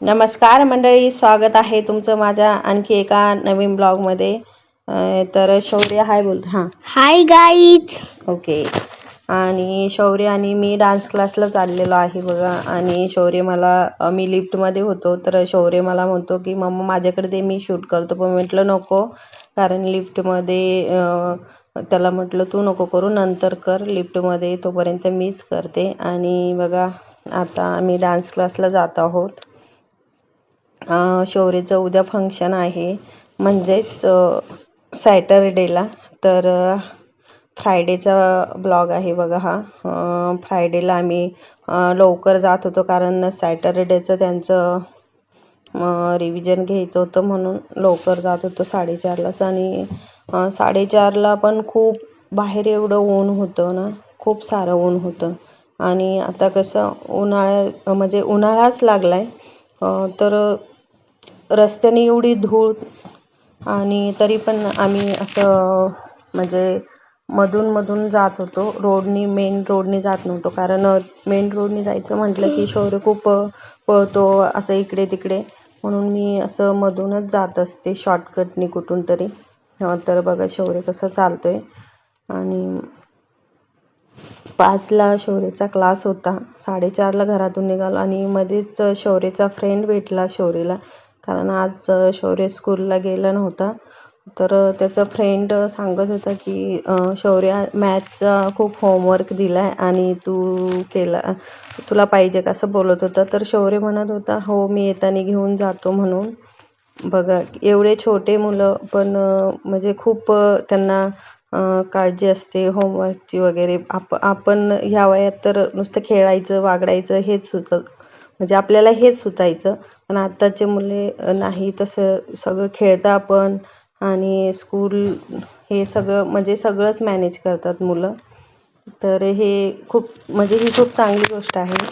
नमस्कार मंडळी स्वागत आहे तुमचं माझ्या आणखी एका नवीन ब्लॉगमध्ये. तर शौर्य हाय बोलत हां. Hi guys okay. आणि शौर्य आणि मी डान्स क्लासला चाललेलो आहे बघा. आणि शौर्य मला मी लिफ्टमध्ये होतो. तर शौर्य मला म्हणतो की मम्मा माझ्याकडे दे मी शूट करतो. पण म्हटलं नको. कारण लिफ्टमध्ये त्याला म्हटलं तू नको करू नंतर कर. लिफ्टमध्ये तोपर्यंत मीच करते. आणि बघा आता आम्ही डान्स क्लासला जात आहोत. शौर्यचं उद्या फंक्शन आहे. म्हणजेच सॅटरडेला तर फ्रायडेचा ब्लॉग आहे बघा हा. फ्रायडेला आम्ही लवकर जात होतो कारण सॅटरडेचं त्यांचं रिव्हिजन घ्यायचं होतं म्हणून लवकर जात होतो साडेचारलाच. आणि साडेचारला पण खूप बाहेर एवढं ऊन होतं ना. खूप सारं ऊन होतं. आणि आता कसं उन्हाळ्या म्हणजे उन्हाळाच लागला आहे तर रस्त्याने एवढी धूळ आणि तरी पण आम्ही असं म्हणजे मधून मधून जात होतो. रोडनी मेन रोडनी जात नव्हतो. कारण मेन रोडनी जायचं म्हटलं की शौर्य खूप पळतो असं इकडे तिकडे. म्हणून मी असं मधूनच जात असते शॉर्टकटनी कुठून तरी. तर बघा शौर्य कसं चालतो आहे आणि पाचला शौर्यचा क्लास होता. साडेचारला घरातून निघालो आणि मध्येच शौर्यचा फ्रेंड भेटला शौर्यला. कारण आज शौर्य स्कूलला गेला नव्हता. तर त्याचा फ्रेंड सांगत होता की शौर्य मॅथचा खूप होमवर्क दिला आहे आणि तू केला तुला पाहिजे का असं बोलत होता. तर शौर्य म्हणत होता हो मी येताना घेऊन जातो म्हणून. बघा एवढे छोटे मुलं पण म्हणजे खूप त्यांना काळजी असते होमवर्कची वगैरे. आप आपण ह्या वयात तर नुसतं खेळायचं वागडायचं हेच होतं. म्हणजे आपल्याला हेच सुचायचं. पण आत्ताचे मुले नाही तसं सगळं खेळता पण आणि स्कूल हे सगळं म्हणजे सगळंच मॅनेज करतात मुलं. तर हे खूप म्हणजे ही खूप चांगली गोष्ट आहे.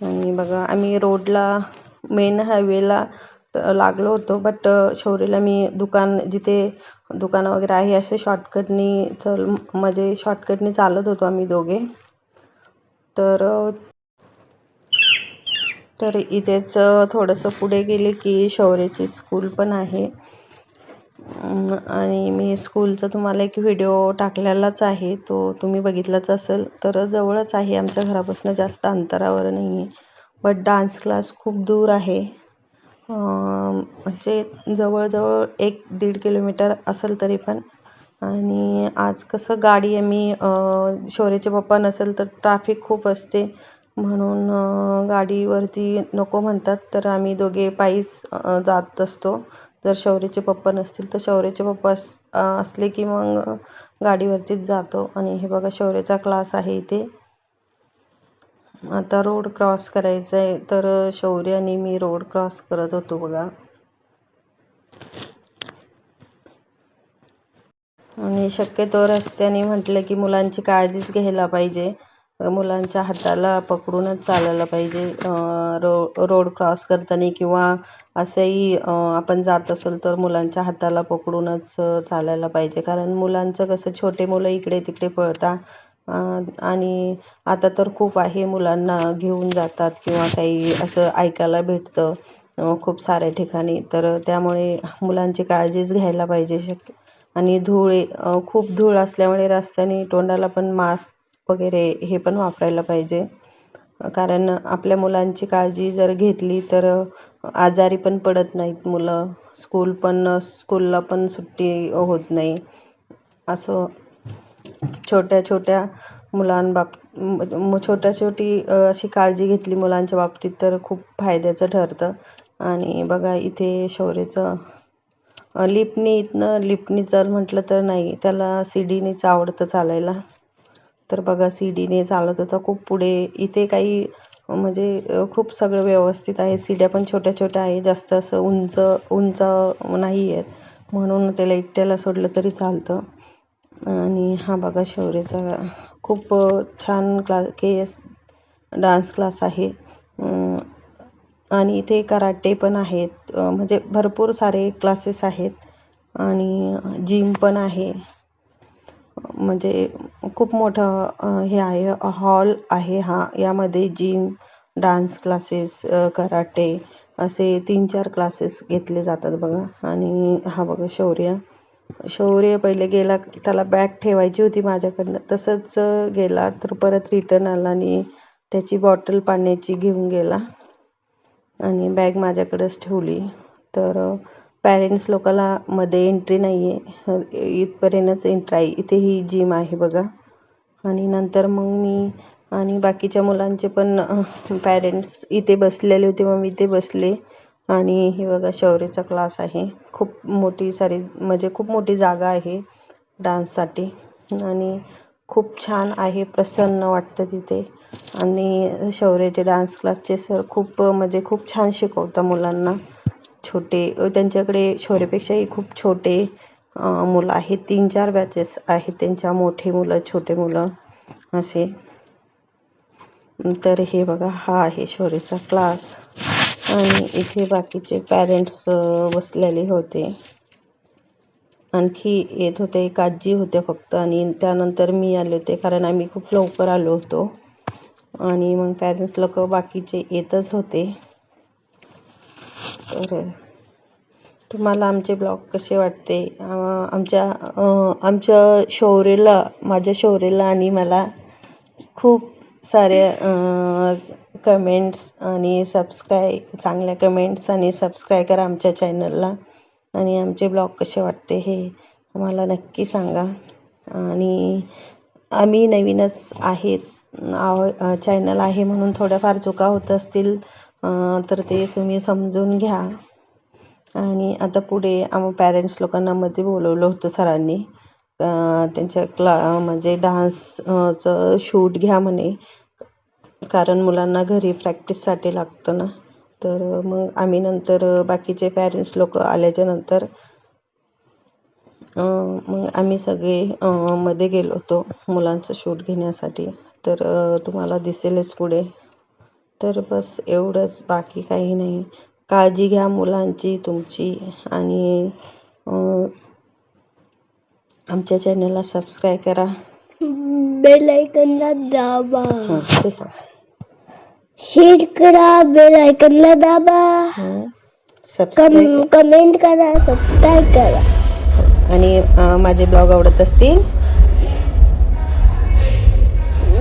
आणि बघा आम्ही रोडला मेन हायवेला लागलो होतो बट शौर्यला मी दुकान जिथे दुकानं वगैरे आहे असे शॉर्टकटनी चल म्हणजे शॉर्टकटनी चालत होतो आम्ही दोघे. तर तर इथेच थोडंसं पुढे गेले की शौर्याची स्कूल पण आहे. आणि मी स्कूलचा तुम्हाला एक व्हिडिओ टाकलेलाच आहे. तो तुम्ही बघितलाच असेल. तर जवळच आहे. आमच्या घरापासून जास्त अंतरावर नाही आहे बट डान्स क्लास खूप दूर आहे. म्हणजे जवळजवळ एक दीड किलोमीटर असेल तरी पण. आणि आज कसं गाडी आम्ही शौर्याचे पप्पा नसेल तर ट्राफिक खूप असते. म्हणून गाडीवरती नको म्हणतात तर आम्ही दोघे पायीच जात असतो. जर शौर्यचे पप्पा नसतील तर शौर्यचे पप्पा अस असले की मग गाडीवरतीच जातो. आणि हे बघा शौर्याचा क्लास आहे इथे. आता रोड क्रॉस करायचा आहे तर शौर्य आणि मी रोड क्रॉस करत होतो बघा. आणि शक्यतो रस्त्याने म्हटलं की मुलांची काळजीच घ्यायला पाहिजे. मुलांच्या हाताला पकडूनच चालायला पाहिजे. रो रोड क्रॉस करताना किंवा असंही आपण जात असेल तर मुलांच्या हाताला पकडूनच चालायला पाहिजे. कारण मुलांचं कसं छोटे मुलं इकडे तिकडे पळतात आणि आता तर खूप आहे मुलांना घेऊन जातात किंवा काही असं ऐकायला भेटतं खूप साऱ्या ठिकाणी. तर त्यामुळे मुलांची काळजीच घ्यायला पाहिजे शक्य. आणि धूळ खूप धूळ असल्यामुळे रस्त्याने तोंडाला पण मास्क वगैरे हे पण वापरायला पाहिजे. कारण आपल्या मुलांची काळजी जर घेतली तर आजारी पण पडत नाहीत मुलं. स्कूल पण स्कूलला पण सुट्टी होत नाही. असं छोट्या छोट्या मुलांबाब छोट्या छोटी अशी काळजी घेतली मुलांच्या बाबतीत तर खूप फायद्याचं ठरतं. आणि बघा इथे शौर्यचं लिपणी इथनं लिपणी चल म्हटलं तर नाही त्याला सीडीनेच आवडतं चालायला. तर बघा सी डीने चालत होता. खूप पुढे इथे काही म्हणजे खूप सगळं व्यवस्थित आहे. सीड्या पण छोट्या छोट्या आहे. जास्त असं उंच उंच नाही आहेत म्हणून त्याला एकट्याला सोडलं तरी चालतं. आणि हा बघा शौर्यचा खूप छान class K S dance class आहे. आणि इथे कराटे पण आहेत. म्हणजे भरपूर सारे क्लासेस आहेत. आणि जिम पण आहे. म्हणजे खूप मोठं हे आहे हॉल आहे हा. यामध्ये जिम डान्स क्लासेस कराटे असे तीन चार क्लासेस घेतले जातात बघा. आणि हा बघा शौर्य. शौर्य पहिले गेला त्याला बॅग ठेवायची होती माझ्याकडनं. तसंच गेला तर परत रिटर्न आला आणि त्याची बॉटल पाण्याची घेऊन गेला. आणि बॅग माझ्याकडेच ठेवली. तर पॅरेंट्स लोकाला मध्ये एंट्री नाही आहे इथपर्यंतच एंट्री आहे. इथे ही जिम आहे बघा. आणि नंतर मग मी आणि बाकीच्या मुलांचे पण पॅरेंट्स इथे बसलेले होते मग मी इथे बसले. आणि हे बघा शौर्यचा क्लास आहे. खूप मोठी सारी म्हणजे खूप मोठी जागा आहे डान्ससाठी आणि खूप छान आहे प्रसन्न वाटतं तिथे. आणि शौर्याचे डान्स क्लासचे सर खूप म्हणजे खूप छान शिकवता मुलांना. छोटे त्यांच्याकडे शौर्यपेक्षाही खूप छोटे मुलं आहेत. तीन चार बॅचेस आहेत त्यांच्या मोठे मुलं छोटे मुलं असे. तर हे बघा हा आहे शौर्यचा क्लास आणि इथे बाकीचे पॅरेंट्स बसलेले होते. आणखी येत होते एक आजी होत्या फक्त. आणि त्यानंतर मी आले होते कारण आम्ही खूप लवकर आलो होतो. आणि मग पॅरेंट्स लोक बाकीचे येतच होते. तर तुम्हाला आमचे ब्लॉग कसे वाटते? आमच्या आमच्या शौर्यला माझ्या शौर्यला आणि मला खूप साऱ्या कमेंट्स आणि सबस्क्राय चांगल्या कमेंट्स आणि सबस्क्राय करा आमच्या चॅनलला आणि आमचे ब्लॉग कसे वाटते हे आम्हाला नक्की सांगा. आणि आम्ही नवीनच आहेत आव चॅनल आहे म्हणून थोड्याफार चुका होत असतील तर ते तुम्ही समजून घ्या. आणि आता पुढे आम्ही पॅरेंट्स लोकांना मध्ये बोलवलं होतं सरांनी. त्यांच्या क्ला म्हणजे डान्सचं शूट घ्या म्हणे. कारण मुलांना घरी प्रॅक्टिससाठी लागतं ना. तर मग आम्ही नंतर बाकीचे पॅरेंट्स लोक आल्याच्यानंतर मग आम्ही सगळे मध्ये गेलो होतो मुलांचं शूट घेण्यासाठी. तर तुम्हाला दिसेलच पुढे. तर बस एवढंच बाकी काही नाही. काळजी घ्या मुलांची तुमची. आणि आमच्या चॅनलला सबस्क्राईब करा. बेल आयकनला दाबा. हं, ते सांग. शेअर करा बेल आयकनला दाबा. हं. सबस्क्राईब कम कमेंट करा. सबस्क्राईब करा आणि अं, माझे ब्लॉग आवडत असतील